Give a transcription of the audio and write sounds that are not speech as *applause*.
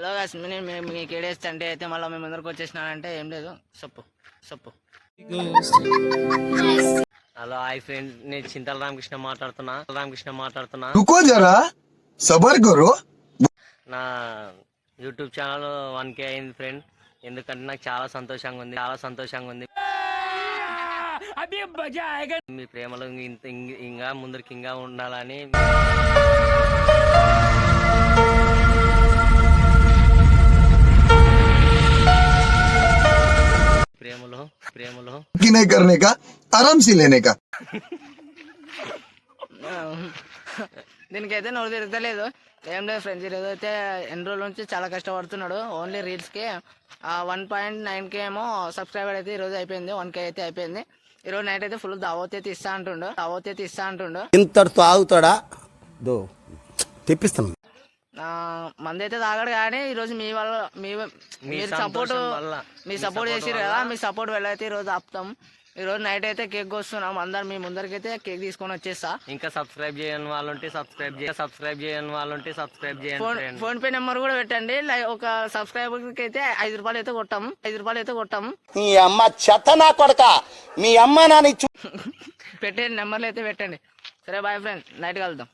Hello gas మీకు ఏడేస్తే అంటే అయితే మళ్ళీ మేము ముందరకు వచ్చేసినారంటే ఏం లేదు. సొప్పు సొప్పు. హలో హాయ్ ఫ్రెండ్ నేను చింతల రామకృష్ణ మాట్లాడుతున్నా. రామకృష్ణ మాట్లాడుతున్నా. సబర్ గురు? నా యూట్యూబ్ ఛానల్ వన్ కే అయింది ఫ్రెండ్ ఎందుకంటే నాకు చాలా సంతోషంగా ఉంది. చాలా సంతోషంగా ఉంది. మీ ప్రేమలో ఇంకా ముందరికి ఇంకా ఉండాలని ప్రేమలో. గినే కర్నే కా ఆరామ్ సే లేనే కా. *laughs* దీనికైతే నోరు తిరగలేదు. ఏం లేదు ఫ్రెండ్స్ ఈరోజు అయితే ఎన్ని రోజుల నుంచి చాలా కష్టపడుతున్నాడు. ఓన్లీ రీల్స్కి వన్ పాయింట్ నైన్ కే ఏమో సబ్స్క్రైబర్ అయితే ఈరోజు అయిపోయింది. వన్ కే అయితే అయిపోయింది. ఈరోజు నైట్ అయితే ఫుల్ దావత్ అయితే ఇస్తా అంటుండు. దావత్ అయితే ఇస్తా అంటుండు. ఇంతటితో ఆగుతాడా? తెప్పిస్తాను. మంది అయితే తాగడు కానీ ఈరోజు మీ వల్ల మీ మీరు సపోర్ట్ మీ సపోర్ట్ చేసిరు కదా మీ సపోర్ట్ వల్ల అయితే ఈరోజు ఆపుతాం. ఈరోజు నైట్ అయితే కేక్ వస్తున్నాం అందరు మీ ముందరికి అయితే కేక్ తీసుకొని వచ్చేస్తా. ఇంకా సబ్స్క్రైబ్ చేయని వాళ్ళు ఉంటే సబ్స్క్రైబ్ చేయ సబ్స్క్రైబ్ చేయని వాళ్ళు ఉంటే సబ్స్క్రైబ్ చేయండి ఫోన్ పే నెంబర్ కూడా పెట్టండి ఒక సబ్స్క్రైబర్కి అయితే ఐదు రూపాయలు అయితే కొట్టాం ఐదు రూపాయలు అయితే కొట్టాం. మీ అమ్మ చెత్త నా కొడక మీ అమ్మ నాని *laughs* పెట్టండి నెంబర్లు అయితే పెట్టండి. సరే బాయ్ ఫ్రెండ్ నైట్ కలుద్దాం.